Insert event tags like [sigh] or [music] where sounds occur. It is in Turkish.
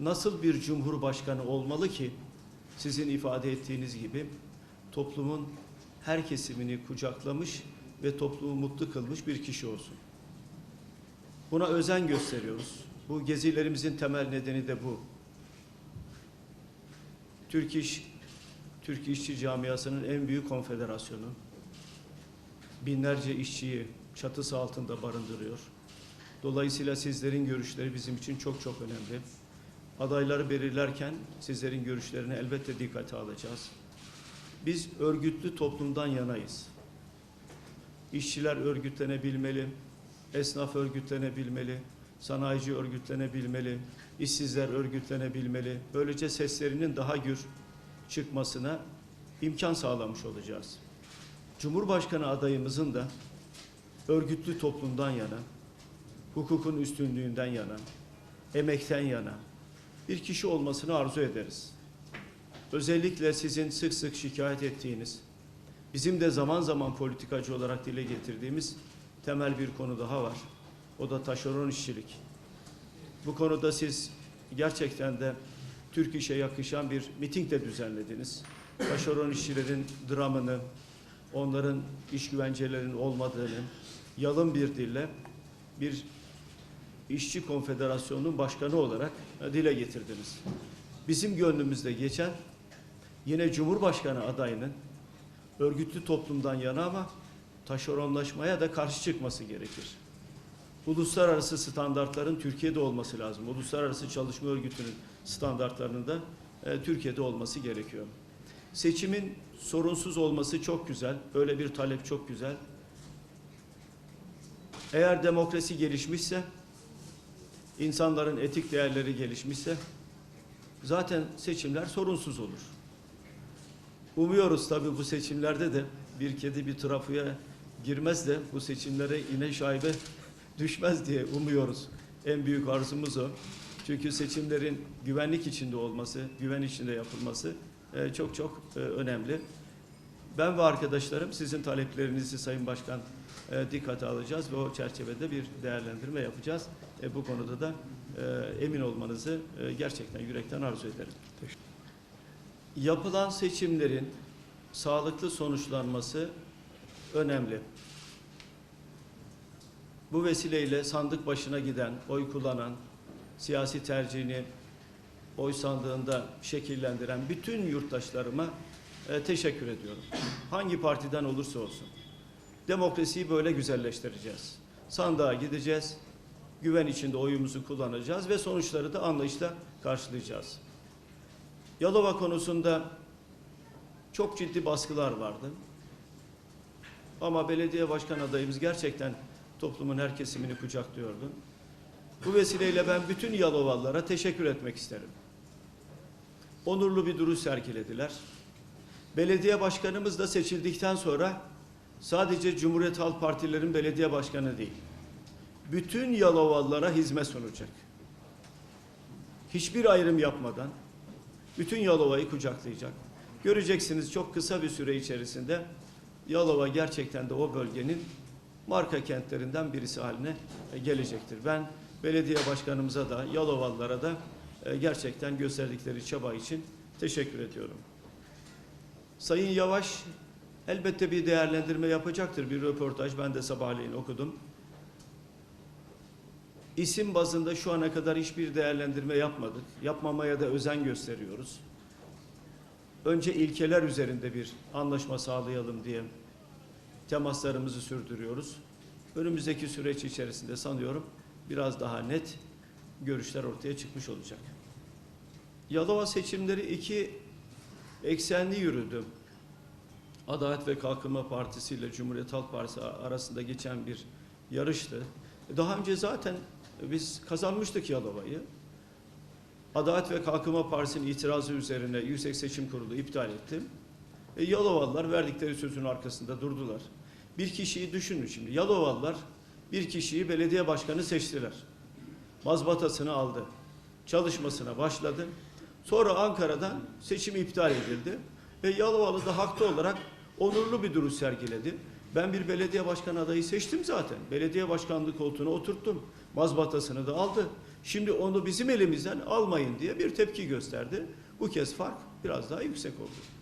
Nasıl bir cumhurbaşkanı olmalı ki sizin ifade ettiğiniz gibi toplumun her kesimini kucaklamış ve toplumu mutlu kılmış bir kişi olsun. Buna özen gösteriyoruz. Bu gezilerimizin temel nedeni de bu. Türk İş, Türk İşçi Camiası'nın en büyük konfederasyonu. Binlerce işçiyi çatısı altında barındırıyor. Dolayısıyla sizlerin görüşleri bizim için çok çok önemli. Adayları belirlerken sizlerin görüşlerini elbette dikkate alacağız. Biz örgütlü toplumdan yanayız. İşçiler örgütlenebilmeli, esnaf örgütlenebilmeli, sanayici örgütlenebilmeli, işsizler örgütlenebilmeli. Böylece seslerinin daha gür çıkmasına imkan sağlamış olacağız. Cumhurbaşkanı adayımızın da örgütlü toplumdan yana, hukukun üstünlüğünden yana, emekten yana bir kişi olmasını arzu ederiz. Özellikle sizin sık sık şikayet ettiğiniz, bizim de zaman zaman politikacı olarak dile getirdiğimiz temel bir konu daha var. O da taşeron işçilik. Bu konuda siz gerçekten de Türk işe yakışan bir miting de düzenlediniz. Taşeron işçilerin dramını, onların iş güvencelerinin olmadığını yalın bir dille bir İşçi Konfederasyonu'nun başkanı olarak dile getirdiniz. Bizim gönlümüzde geçen yine Cumhurbaşkanı adayının örgütlü toplumdan yana ama taşeronlaşmaya da karşı çıkması gerekir. Uluslararası standartların Türkiye'de olması lazım. Uluslararası Çalışma Örgütü'nün standartlarının da e, Türkiye'de olması gerekiyor. Seçimin sorunsuz olması çok güzel. Böyle bir talep çok güzel. Eğer demokrasi gelişmişse, insanların etik değerleri gelişmişse zaten seçimler sorunsuz olur. Umuyoruz tabii bu seçimlerde de bir kedi bir trafoya girmez de bu seçimlere yine şaibe [laughs] düşmez diye umuyoruz. En büyük arzumuz o. Çünkü seçimlerin güvenlik içinde olması, güven içinde yapılması e, çok çok e, önemli. Ben ve arkadaşlarım sizin taleplerinizi Sayın Başkan e, dikkate alacağız ve o çerçevede bir değerlendirme yapacağız. E, bu konuda da e, emin olmanızı e, gerçekten yürekten arzu ederim. Yapılan seçimlerin sağlıklı sonuçlanması önemli. Bu vesileyle sandık başına giden, oy kullanan, siyasi tercihini oy sandığında şekillendiren bütün yurttaşlarıma e, teşekkür ediyorum. Hangi partiden olursa olsun. Demokrasiyi böyle güzelleştireceğiz. Sandığa gideceğiz, güven içinde oyumuzu kullanacağız ve sonuçları da anlayışla karşılayacağız. Yalova konusunda çok ciddi baskılar vardı. Ama belediye başkan adayımız gerçekten toplumun her kesimini kucaklıyordu. Bu vesileyle ben bütün Yalovalılara teşekkür etmek isterim. Onurlu bir duruş sergilediler. Belediye başkanımız da seçildikten sonra sadece Cumhuriyet Halk Partilerin belediye başkanı değil, bütün Yalovalılara hizmet sunacak. Hiçbir ayrım yapmadan bütün Yalova'yı kucaklayacak. Göreceksiniz çok kısa bir süre içerisinde Yalova gerçekten de o bölgenin marka kentlerinden birisi haline e, gelecektir. Ben belediye başkanımıza da Yalovalılara da e, gerçekten gösterdikleri çaba için teşekkür ediyorum. Sayın Yavaş elbette bir değerlendirme yapacaktır. Bir röportaj ben de sabahleyin okudum. İsim bazında şu ana kadar hiçbir değerlendirme yapmadık. Yapmamaya da özen gösteriyoruz. Önce ilkeler üzerinde bir anlaşma sağlayalım diye temaslarımızı sürdürüyoruz. Önümüzdeki süreç içerisinde sanıyorum biraz daha net görüşler ortaya çıkmış olacak. Yalova seçimleri iki eksenli yürüdü. Adalet ve Kalkınma Partisi ile Cumhuriyet Halk Partisi arasında geçen bir yarıştı. Daha önce zaten biz kazanmıştık Yalova'yı. Adalet ve Kalkınma Partisi'nin itirazı üzerine Yüksek Seçim Kurulu iptal etti. E, Yalovalılar verdikleri sözün arkasında durdular. Bir kişiyi düşünün şimdi. Yalovalılar bir kişiyi belediye başkanı seçtiler. Mazbatasını aldı. Çalışmasına başladı. Sonra Ankara'dan seçim iptal edildi. Ve Yalovalı da haklı olarak onurlu bir duruş sergiledi. Ben bir belediye başkanı adayı seçtim zaten. Belediye başkanlığı koltuğuna oturttum. Mazbatasını da aldı. Şimdi onu bizim elimizden almayın diye bir tepki gösterdi. Bu kez fark biraz daha yüksek oldu.